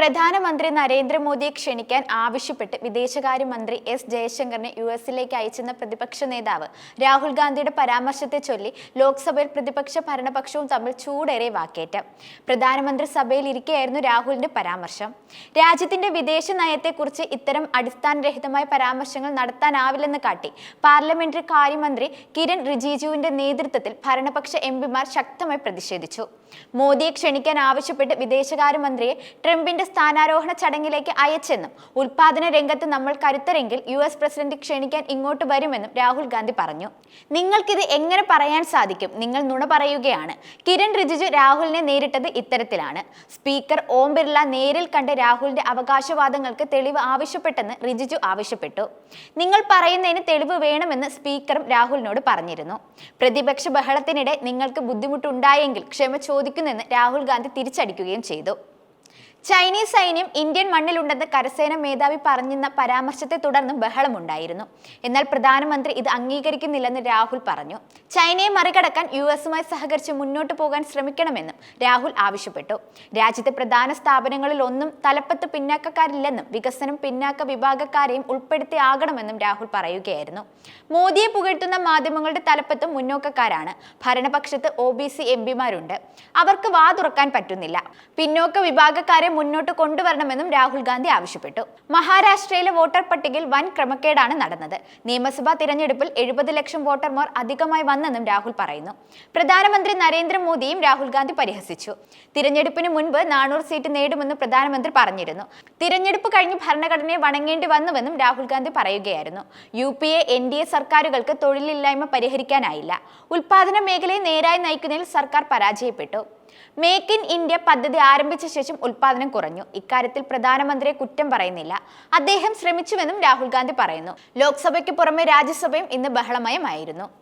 പ്രധാനമന്ത്രി നരേന്ദ്രമോദിയെ ക്ഷണിക്കാൻ ആവശ്യപ്പെട്ട് വിദേശകാര്യമന്ത്രി എസ് ജയശങ്കറിനെ യു എസിലേക്ക് അയച്ചെന്ന പ്രതിപക്ഷ നേതാവ് രാഹുൽ ഗാന്ധിയുടെ പരാമർശത്തെ ചൊല്ലി ലോക്സഭയിൽ പ്രതിപക്ഷ ഭരണപക്ഷവും തമ്മിൽ ചൂടേറെ വാക്കേറ്റം. പ്രധാനമന്ത്രി സഭയിൽ ഇരിക്കെയായിരുന്നു രാഹുലിന്റെ പരാമർശം. രാജ്യത്തിന്റെ വിദേശ നയത്തെക്കുറിച്ച് ഇത്തരം അടിസ്ഥാനരഹിതമായ പരാമർശങ്ങൾ നടത്താനാവില്ലെന്ന് കാട്ടി പാർലമെന്ററി കാര്യമന്ത്രി കിരൺ റിജിജുവിന്റെ നേതൃത്വത്തിൽ ഭരണപക്ഷ എം പിമാർ ശക്തമായി പ്രതിഷേധിച്ചു. മോദിയെ ക്ഷണിക്കാൻ ആവശ്യപ്പെട്ട് വിദേശകാര്യമന്ത്രിയെ ട്രംപിന്റെ സ്ഥാനാരോഹണ ചടങ്ങിലേക്ക് അയച്ചെന്നും ഉൽപാദന രംഗത്ത് നമ്മൾ കരുത്തരെങ്കിൽ യു എസ് പ്രസിഡന്റ് ക്ഷണിക്കാൻ ഇങ്ങോട്ട് വരുമെന്നും രാഹുൽ ഗാന്ധി പറഞ്ഞു. നിങ്ങൾക്കിത് എങ്ങനെ പറയാൻ സാധിക്കും? നിങ്ങൾ നുണ പറയുകയാണ്. കിരൺ റിജിജു രാഹുലിനെ നേരിട്ടത് ഇത്തരത്തിലാണ്. സ്പീക്കർ ഓം ബിർള നേരിൽ കണ്ട് രാഹുലിന്റെ അവകാശവാദങ്ങൾക്ക് തെളിവ് ആവശ്യപ്പെട്ടെന്ന് റിജിജു ആവശ്യപ്പെട്ടു. നിങ്ങൾ പറയുന്നതിന് തെളിവ് വേണമെന്ന് സ്പീക്കറും രാഹുലിനോട് പറഞ്ഞിരുന്നു. പ്രതിപക്ഷ ബഹളത്തിനിടെ നിങ്ങൾക്ക് ബുദ്ധിമുട്ടുണ്ടായെങ്കിൽ ക്ഷമ ചോദിക്കുന്നെന്ന് രാഹുൽ ഗാന്ധി തിരിച്ചടിക്കുകയും ചെയ്തു. ചൈനീസ് സൈന്യം ഇന്ത്യൻ മണ്ണിലുണ്ടെന്ന് കരസേന മേധാവി പറഞ്ഞെന്ന പരാമർശത്തെ തുടർന്ന് ബഹളമുണ്ടായിരുന്നു. എന്നാൽ പ്രധാനമന്ത്രി ഇത് അംഗീകരിക്കുന്നില്ലെന്ന് രാഹുൽ പറഞ്ഞു. ചൈനയെ മറികടക്കാൻ യു എസുമായി സഹകരിച്ച് മുന്നോട്ട് പോകാൻ ശ്രമിക്കണമെന്നും രാഹുൽ ആവശ്യപ്പെട്ടു. രാജ്യത്തെ പ്രധാന സ്ഥാപനങ്ങളിൽ ഒന്നും തലപ്പത്ത് പിന്നാക്കക്കാരില്ലെന്നും വികസനം പിന്നാക്ക വിഭാഗക്കാരെയും ഉൾപ്പെടുത്തിയാകണമെന്നും രാഹുൽ പറയുകയായിരുന്നു. മോദിയെ പുകഴ്ത്തുന്ന മാധ്യമങ്ങളുടെ തലപ്പത്തും മുന്നോക്കക്കാരാണ്. ഭരണപക്ഷത്ത് ഒ ബി സി എം പിമാരുണ്ട്. അവർക്ക് വാതുറക്കാൻ പറ്റുന്നില്ല. പിന്നോക്ക വിഭാഗക്കാരെ മുന്നോട്ട് കൊണ്ടുവരണമെന്നും രാഹുൽ ഗാന്ധി ആവശ്യപ്പെട്ടു. മഹാരാഷ്ട്രയിലെ വോട്ടർ പട്ടികയിൽ വൻ ക്രമക്കേടാണ് നടന്നത്. നിയമസഭാ തിരഞ്ഞെടുപ്പിൽ എഴുപത് ലക്ഷം വോട്ടർമാർ അധികമായി വന്നെന്നും രാഹുൽ പറയുന്നു. പ്രധാനമന്ത്രി നരേന്ദ്രമോദിയും രാഹുൽ ഗാന്ധി പരിഹസിച്ചു. തിരഞ്ഞെടുപ്പിന് മുൻപ് നാനൂറ് സീറ്റ് നേടുമെന്ന് പ്രധാനമന്ത്രി പറഞ്ഞിരുന്നു. തിരഞ്ഞെടുപ്പ് കഴിഞ്ഞ് ഭരണഘടനയെ വണങ്ങേണ്ടി വന്നുവെന്നും രാഹുൽ ഗാന്ധി പറയുകയായിരുന്നു. U P A N D A സർക്കാരുകൾക്ക് തൊഴിലില്ലായ്മ പരിഹരിക്കാനായില്ല. ഉൽപാദന മേഖലയെ നേരായി നയിക്കുന്നതിൽ സർക്കാർ പരാജയപ്പെട്ടു. മേക്ക് ഇൻ ഇന്ത്യ പദ്ധതി ആരംഭിച്ച ശേഷം ഉൽപാദനം കുറഞ്ഞു. ഇക്കാര്യത്തിൽ പ്രധാനമന്ത്രിയെ കുറ്റം പറയുന്നില്ല. അദ്ദേഹം ശ്രമിച്ചുവെന്നും രാഹുൽ ഗാന്ധി പറയുന്നു. ലോക്സഭയ്ക്ക് പുറമെ രാജ്യസഭയും ഇന്ന് ബഹളമയമായിരുന്നു.